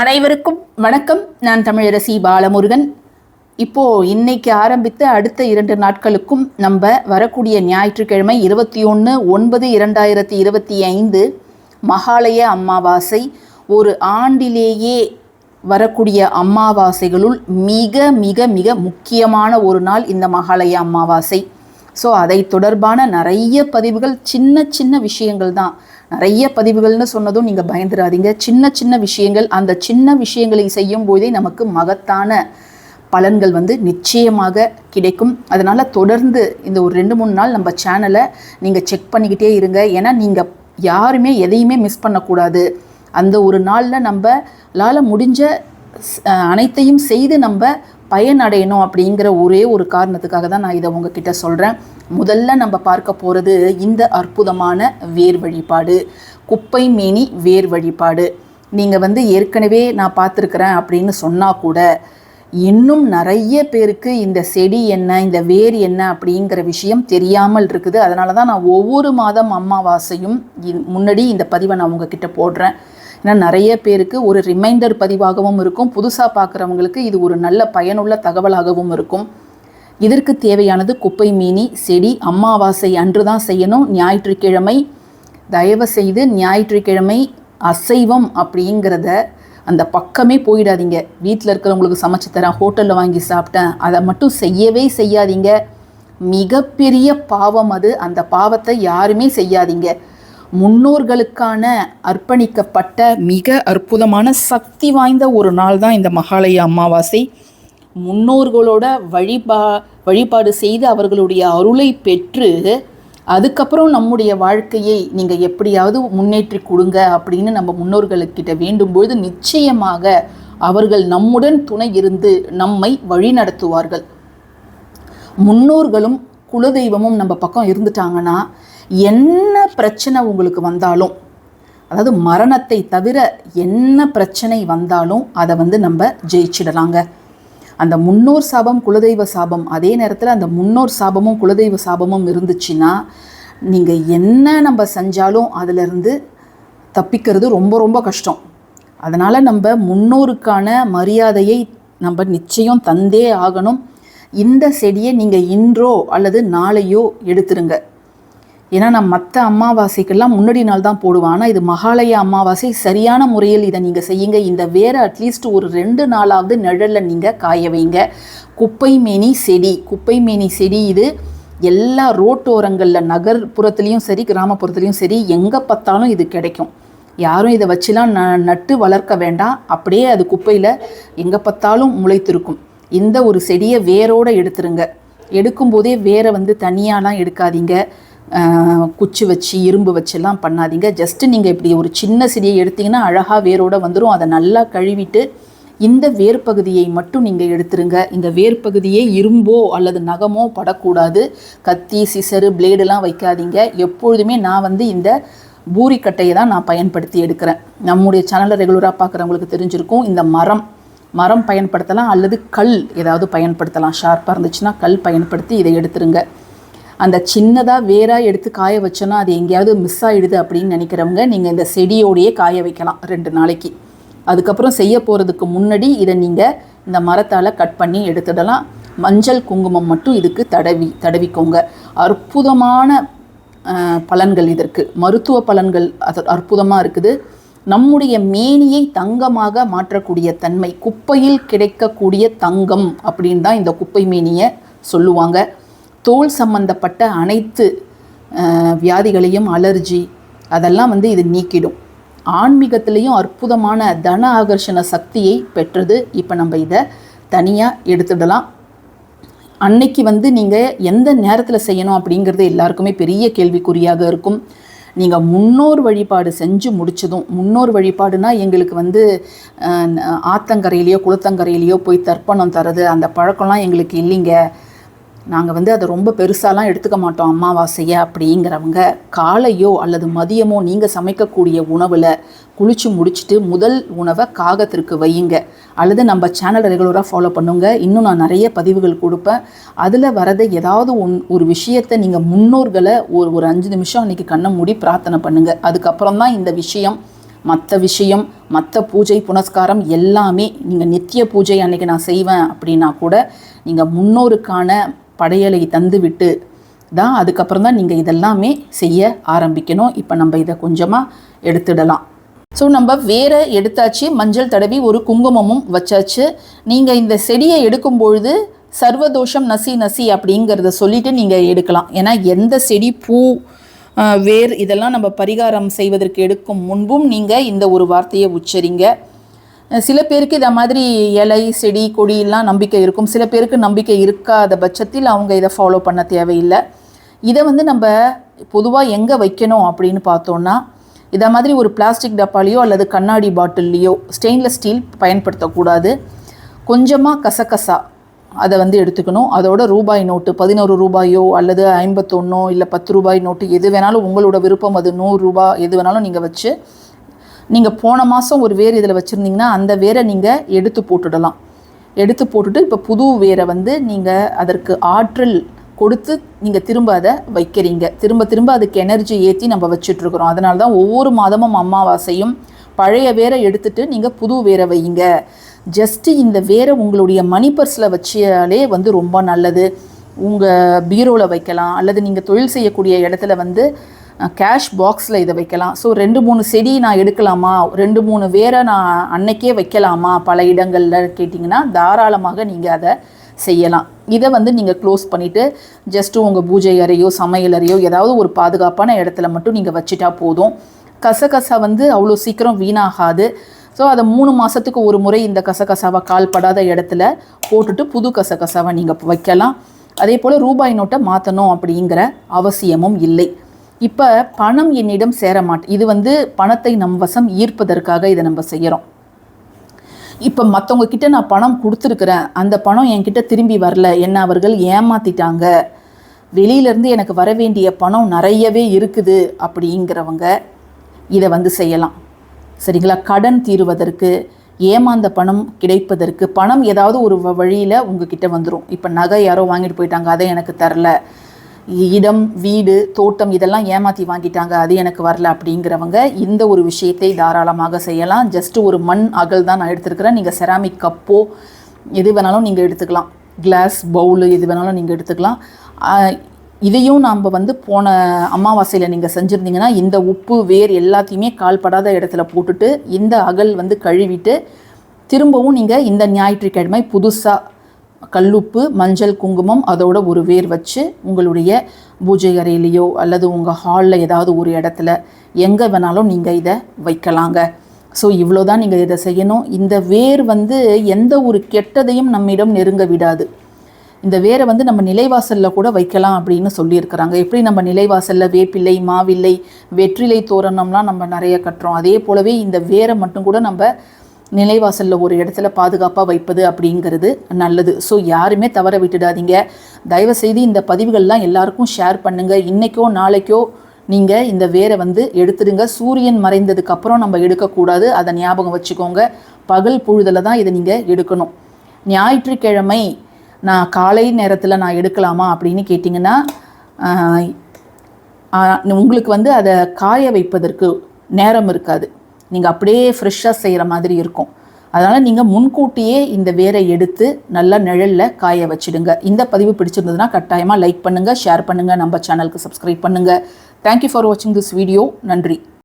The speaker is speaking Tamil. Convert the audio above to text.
அனைவருக்கும் வணக்கம். நான் தமிழரசி பாலமுருகன். இப்போ இன்னைக்கு ஆரம்பித்த அடுத்த இரண்டு நாட்களுக்கும் நம்ம வரக்கூடிய ஞாயிற்றுக்கிழமை இருபத்தி ஒன்று ஒன்பது இரண்டாயிரத்தி இருபத்தி ஐந்து மகாலய அமாவாசை. ஒரு ஆண்டிலேயே வரக்கூடிய அமாவாசைகளுள் மிக மிக மிக முக்கியமான ஒரு நாள் இந்த மகாலய அமாவாசை. ஸோ அதை தொடர்பான நிறைய பதிவுகள் சின்ன சின்ன விஷயங்கள் தான். நிறைய பதிவுகள்னு சொன்னதும் நீங்கள் பயந்துடாதீங்க சின்ன சின்ன விஷயங்கள் அந்த சின்ன விஷயங்களை செய்யும் போதே நமக்கு மகத்தான பலன்கள் வந்து நிச்சயமாக கிடைக்கும். அதனால் தொடர்ந்து இந்த ஒரு ரெண்டு மூணு நாள் நம்ம சேனலை நீங்கள் செக் பண்ணிக்கிட்டே இருங்க. ஏன்னா நீங்கள் யாருமே எதையுமே மிஸ் பண்ணக்கூடாது. அந்த ஒரு நாளில் நம்மளால் முடிஞ்ச அனைத்தையும் செய்து நம்ம பயனடையணும் அப்படிங்கிற ஒரே ஒரு காரணத்துக்காக தான் நான் இதை உங்ககிட்ட சொல்கிறேன் முதல்ல நம்ம பார்க்க போகிறது இந்த அற்புதமான வேர் வழிபாடு குப்பை மேனி வேர் வழிபாடு. நீங்கள் வந்து ஏற்கனவே நான் பார்த்துருக்குறேன் அப்படின்னு சொன்னால் கூட இன்னும் நிறைய பேருக்கு இந்த செடி என்ன இந்த வேர் என்ன அப்படிங்கிற விஷயம் தெரியாமல் இருக்குது. அதனால தான் நான் ஒவ்வொரு மாதம் அமாவாசையும் முன்னாடி இந்த பதிவை நான் உங்ககிட்ட போடுறேன். ஏன்னா நிறைய பேருக்கு ஒரு ரிமைண்டர் பதிவாகவும் இருக்கும். புதுசாக பார்க்குறவங்களுக்கு இது ஒரு நல்ல பயனுள்ள தகவலாகவும் இருக்கும். இதற்கு தேவையானது குப்பை மீனி செடி அமாவாசை அன்று தான் செய்யணும். ஞாயிற்றுக்கிழமை தயவு செய்து ஞாயிற்றுக்கிழமை அசைவம் அப்படிங்கிறத அந்த பக்கமே போயிடாதீங்க. வீட்டில் இருக்கிறவங்களுக்கு சமைச்சு தரேன் ஹோட்டலில் வாங்கி சாப்பிட்டேன் அதை மட்டும் செய்யவே செய்யாதீங்க. மிகப்பெரிய பாவம் அது. அந்த பாவத்தை யாருமே செய்யாதீங்க. முன்னோர்களுக்கான அர்ப்பணிக்கப்பட்ட மிக அற்புதமான சக்தி வாய்ந்த ஒரு நாள் தான் இந்த மகாலய அமாவாசை. முன்னோர்களோட வழிபா வழிபாடு செய்து அவர்களுடைய அருளை பெற்று அதுக்கப்புறம் நம்முடைய வாழ்க்கையை நீங்கள் எப்படியாவது முன்னேற்றி கொடுங்க அப்படின்னு நம்ம முன்னோர்களுக்கிட்ட வேண்டும்பொழுது நிச்சயமாக அவர்கள் நம்முடன் துணை இருந்து நம்மை வழி நடத்துவார்கள். முன்னோர்களும் குலதெய்வமும் நம்ம பக்கம் இருந்துட்டாங்கன்னா என்ன பிரச்சனை உங்களுக்கு வந்தாலும் அதாவது மரணத்தை தவிர என்ன பிரச்சனை வந்தாலும் அதை வந்து நம்ம ஜெயிச்சிடலாங்க. அந்த முன்னோர் சாபம் குலதெய்வ சாபம் அதே நேரத்தில் அந்த முன்னோர் சாபமும் குலதெய்வ சாபமும் இருந்துச்சுன்னா நீங்கள் என்ன நம்ம செஞ்சாலும் அதிலிருந்து தப்பிக்கிறது ரொம்ப ரொம்ப கஷ்டம். அதனால் நம்ம முன்னோருக்கான மரியாதையை நம்ம நிச்சயம் தந்தே ஆகணும். இந்த செடியை நீங்கள் இன்றோ அல்லது நாளையோ எடுத்துருங்க. ஏன்னா நான் மற்ற அமாவாசைக்கெல்லாம் முன்னாடி நாள் தான் போடுவேன். ஆனால் இது மகாலய அமாவாசை சரியான முறையில் இதை நீங்கள் செய்யுங்க. இந்த வேற அட்லீஸ்ட் ஒரு ரெண்டு நாளாவது நிழலில் நீங்கள் காய வைங்க. குப்பை மேனி செடி. குப்பை மேனி செடி இது எல்லா ரோட்டோரங்களில் நகர்ப்புறத்துலேயும் சரி கிராமப்புறத்துலேயும் சரி எங்கே பார்த்தாலும் இது கிடைக்கும். யாரும் இதை வச்சுலாம் ந நட்டு வளர்க்க வேண்டாம். அப்படியே அது குப்பையில் எங்கே பார்த்தாலும் முளைத்திருக்கும். இந்த ஒரு செடியை வேரோடு எடுத்துருங்க. எடுக்கும்போதே வேரை வந்து தனியாலாம் எடுக்காதீங்க. குச்சி வச்சு இரும்பு வச்செல்லாம் பண்ணாதீங்க. ஜஸ்ட்டு நீங்கள் இப்படி ஒரு சின்ன செடியை எடுத்தீங்கன்னா அழகாக வேரோட வந்துடும் அதை நல்லா கழுவிட்டு இந்த வேர் பகுதியை மட்டும் நீங்கள் எடுத்துருங்க. இந்த வேர் பகுதியே இரும்போ அல்லது நகமோ படக்கூடாது. கத்தி சிசரு பிளேடெல்லாம் வைக்காதீங்க. எப்பொழுதுமே நான் வந்து இந்த பூரிக்கட்டையை தான் நான் பயன்படுத்தி எடுக்கிறேன். நம்முடைய சேனலை ரெகுலராக பார்க்குறவங்களுக்கு தெரிஞ்சிருக்கும். இந்த மரம் மரம் பயன்படுத்தலாம். அல்லது கல் ஏதாவது பயன்படுத்தலாம். ஷார்ப்பாக இருந்துச்சுன்னா கல் பயன்படுத்தி இதை எடுத்துருங்க. அந்த சின்னதாக வேராக எடுத்து காய வச்சோன்னா அது எங்கேயாவது மிஸ் ஆகிடுது அப்படின்னு நினைக்கிறவங்க நீங்கள் இந்த செடியோடையே காய வைக்கலாம் ரெண்டு நாளைக்கு. அதுக்கப்புறம் செய்ய போகிறதுக்கு முன்னாடி இதை நீங்கள் இந்த மரத்தால் கட் பண்ணி எடுத்துடலாம். மஞ்சள் குங்குமம் மட்டும் இதுக்கு தடவி தடவிக்கோங்க. அற்புதமான பலன்கள் இதற்கு. மருத்துவ பலன்கள் அது அற்புதமாக இருக்குது. நம்முடைய மேனியை தங்கமாக மாற்றக்கூடிய தன்மை குப்பையில் கிடைக்கக்கூடிய தங்கம் அப்படின்னு தான் இந்த குப்பை மேனியை சொல்லுவாங்க. தோல் சம்பந்தப்பட்ட அனைத்து வியாதிகளையும் அலர்ஜி அதெல்லாம் வந்து இது நீக்கிடும். ஆன்மீகத்திலையும் அற்புதமான தன ஆகர்ஷண சக்தியை பெற்றது. இப்போ நம்ம இதை தனியாக எடுத்துடலாம். அன்னைக்கு வந்து நீங்கள் எந்த நேரத்தில் செய்யணும் அப்படிங்கிறது எல்லாருக்குமே பெரிய கேள்விக்குறியாக இருக்கும். நீங்கள் முன்னோர் வழிபாடு செஞ்சு முடிச்சதும் முன்னோர் வழிபாடுனா எங்களுக்கு வந்து ஆத்தங்கரையிலையோ குளத்தங்கரையிலையோ போய் தர்ப்பணம் தரது அந்த பழக்கம்லாம் எங்களுக்கு இல்லைங்க. நாங்கள் வந்து அதை ரொம்ப பெருசாலாம் எடுத்துக்க மாட்டோம். அமாவாசையை அப்படிங்கிறவங்க காலையோ அல்லது மதியமோ நீங்கள் சமைக்கக்கூடிய உணவில் குளிச்சு முடிச்சுட்டு முதல் உணவை காகத்திற்கு வையுங்க. அல்லது நம்ம சேனலை ரெகுலராக ஃபாலோ பண்ணுங்க. இன்னும் நான் நிறைய பதிவுகள் கொடுப்பேன். அதில் வரதை ஏதாவது ஒன் ஒரு விஷயத்தை நீங்கள் முன்னோர்களை ஒரு ஒரு அஞ்சு நிமிஷம் அன்றைக்கி கண்ணை மூடி பிரார்த்தனை பண்ணுங்கள் அதுக்கப்புறம் தான் இந்த விஷயம் மற்ற விஷயம் மற்ற பூஜை புனஸ்காரம் எல்லாமே நீங்கள் நித்திய பூஜை அன்னைக்கு நான் செய்வேன் அப்படின்னா கூட நீங்கள் முன்னோருக்கான படையலை தந்துவிட்டு தான் அதுக்கப்புறம் தான் நீங்கள் இதெல்லாமே செய்ய ஆரம்பிக்கணும். இப்போ நம்ம இதை கொஞ்சமாக எடுத்துடலாம். ஸோ நம்ம வேற எடுத்தாச்சு மஞ்சள் தடவி ஒரு குங்குமமும் வச்சாச்சு. நீங்கள் இந்த செடியை எடுக்கும் பொழுது சர்வதோஷம் நசி நசி அப்படிங்கிறத சொல்லிட்டு நீங்கள் எடுக்கலாம். ஏன்னா எந்த செடி பூ வேர் இதெல்லாம் நம்ம பரிகாரம் செய்வதற்கு எடுக்கும் முன்பும் நீங்கள் இந்த ஒரு வார்த்தையை உச்சரிங்க. சில பேருக்கு இதை மாதிரி இலை செடி கொடியெல்லாம் நம்பிக்கை இருக்கும். சில பேருக்கு நம்பிக்கை இருக்காத பட்சத்தில் அவங்க இதை ஃபாலோ பண்ண தேவையில்லை. இதை வந்து நம்ம பொதுவாக எங்கே வைக்கணும் அப்படின்னு பார்த்தோன்னா இதை மாதிரி ஒரு பிளாஸ்டிக் டப்பாலையோ அல்லது கண்ணாடி பாட்டில்லையோ ஸ்டெயின்லெஸ் ஸ்டீல் பயன்படுத்தக்கூடாது. கொஞ்சமாக கசகசா அதை வந்து எடுத்துக்கணும். அதோட ரூபாய் நோட்டு பதினோரு ரூபாயோ அல்லது ஐம்பத்தொன்னோ இல்லை பத்து ரூபாய் நோட்டு எது வேணாலும் உங்களோட விருப்பம் அது நூறு ரூபாய் எது வேணாலும் நீங்கள் வச்சு நீங்கள் போன மாதம் ஒரு வேர் இதில் வச்சுருந்தீங்கன்னா அந்த வேரை நீங்கள் எடுத்து போட்டுடலாம். எடுத்து போட்டுட்டு இப்போ புது வேரை வந்து நீங்கள் அதற்கு ஆற்றல் கொடுத்து நீங்கள் திரும்ப அதை வைக்கிறீங்க. திரும்ப திரும்ப அதுக்கு எனர்ஜி ஏற்றி நம்ம வச்சிட்ருக்குறோம். அதனால தான் ஒவ்வொரு மாதமும் அமாவாசையும் பழைய வேரை எடுத்துட்டு நீங்கள் புது வேரை வையுங்க ஜஸ்ட்டு இந்த வேரை உங்களுடைய மணி பர்ஸில் வச்சாலே வந்து ரொம்ப நல்லது. உங்கள் பீரோவில் வைக்கலாம். அல்லது நீங்கள் தொழில் செய்யக்கூடிய இடத்துல வந்து கேஷ் பாக்ஸில் இதை வைக்கலாம். ஸோ ரெண்டு மூணு செடி நான் எடுக்கலாமா? ரெண்டு மூணு வேரை நான் அன்னைக்கே வைக்கலாமா? பல இடங்களில் கேட்டிங்கன்னா தாராளமாக நீங்கள் அதை செய்யலாம். இதை வந்து நீங்கள் க்ளோஸ் பண்ணிவிட்டு ஜஸ்ட்டு உங்கள் பூஜை அறையோ சமையல் அறையோ ஏதாவது ஒரு பாதுகாப்பான இடத்துல மட்டும் நீங்கள் வச்சுட்டா போதும். கசகசா வந்து அவ்வளோ சீக்கிரம் வீணாகாது. ஸோ அதை மூணு மாதத்துக்கு ஒரு முறை இந்த கசகசாவை கால்படாத இடத்துல போட்டுட்டு புது கசகசாவை நீங்கள் வைக்கலாம். அதே போல் ரூபாய் நோட்டை மாற்றணும் அப்படிங்கிற அவசியமும் இல்லை. இப்போ பணம் என்னிடம் சேரமாட்டேன் இது வந்து பணத்தை நம் வசம் ஈர்ப்பதற்காக இதை நம்ம செய்கிறோம் இப்போ மற்றவங்க கிட்ட நான் பணம் கொடுத்துருக்குறேன். அந்த பணம் என்கிட்ட திரும்பி வரல. என்ன அவர்கள் ஏமாத்திட்டாங்க. வெளியிலேருந்து எனக்கு வர வேண்டிய பணம் நிறையவே இருக்குது அப்படிங்கிறவங்க இதை வந்து செய்யலாம். சரிங்களா? கடன் தீருவதற்கு ஏமாந்த பணம் கிடைப்பதற்கு பணம் ஏதாவது ஒரு வழியில் உங்ககிட்ட வந்துடும் இப்போ நகை யாரோ வாங்கிட்டு போயிட்டாங்க. அதை எனக்கு தரல. இடம் வீடு தோட்டம் இதெல்லாம் ஏமாற்றி வாங்கிட்டாங்க அது எனக்கு வரல அப்படிங்கிறவங்க இந்த ஒரு விஷயத்தை தாராளமாக செய்யலாம். ஜஸ்ட் ஒரு மண் அகல் தான் நான் எடுத்துருக்கிறேன். நீங்கள் செராமிக் கப்போ எது வேணாலும் நீங்கள் எடுத்துக்கலாம். கிளாஸ் பவுலு எது வேணாலும் நீங்கள் எடுத்துக்கலாம். இதையும் நாம் வந்து போன அமாவாசையில் நீங்கள் செஞ்சுருந்தீங்கன்னா இந்த உப்பு வேர் எல்லாத்தையுமே கால்படாத இடத்துல போட்டுட்டு இந்த அகல் வந்து கழுவிட்டு திரும்பவும் நீங்கள் இந்த ஞாயிற்றுக்கிழமை புதுசாக கல்லுப்பு மஞ்சள் குங்குமம் அதோட ஒரு வேர் வச்சு உங்களுடைய பூஜை அறையிலையோ அல்லது உங்கள் ஹாலில் ஏதாவது ஒரு இடத்துல எங்கே வேணாலும் நீங்கள் இதை வைக்கலாங்க. ஸோ இவ்வளோ தான் நீங்கள் இதை செய்யணும். இந்த வேர் வந்து எந்த ஒரு கெட்டதையும் நம்மிடம் நெருங்க விடாது. இந்த வேரை வந்து நம்ம நிலைவாசலில் கூட வைக்கலாம் அப்படின்னு சொல்லியிருக்கிறாங்க. எப்படி நம்ம நிலைவாசலில் வேப்பில்லை மாவில்லை வெற்றிலை தோரணம்லாம் நம்ம நிறைய கட்டுறோம். அதே போலவே இந்த வேரை மட்டும் கூட நம்ம நிலைவாசலில் ஒரு இடத்துல பாதுகாப்பாக வைப்பது அப்படிங்கிறது நல்லது. ஸோ யாருமே தவற விட்டுடாதீங்க. தயவுசெய்து இந்த பதிவுகள்லாம் எல்லாருக்கும் ஷேர் பண்ணுங்கள் இன்றைக்கோ நாளைக்கோ நீங்கள் இந்த வேரை வந்து எடுத்துடுங்க. சூரியன் மறைந்ததுக்கப்புறம் நம்ம எடுக்கக்கூடாது. அதை ஞாபகம் வச்சுக்கோங்க. பகல் பொழுதில் தான் இதை நீங்கள் எடுக்கணும். ஞாயிற்றுக்கிழமை நான் காலை நேரத்தில் நான் எடுக்கலாமா அப்படின்னு கேட்டிங்கன்னா உங்களுக்கு வந்து அதை காய வைப்பதற்கு நேரம் இருக்காது. நீங்கள் அப்படியே ஃப்ரெஷ்ஷாக செய்கிற மாதிரி இருக்கும். அதனால் நீங்கள் முன்கூட்டியே இந்த வேரை எடுத்து நல்லா நிழலில் காய வச்சிடுங்க. இந்த பதிவு பிடிச்சிருந்ததுன்னா கட்டாயமாக லைக் பண்ணுங்கள் ஷேர் பண்ணுங்கள் நம்ம சேனலுக்கு சப்ஸ்கிரைப் பண்ணுங்கள் தேங்க்யூ ஃபார் வாட்சிங் திஸ் வீடியோ நன்றி.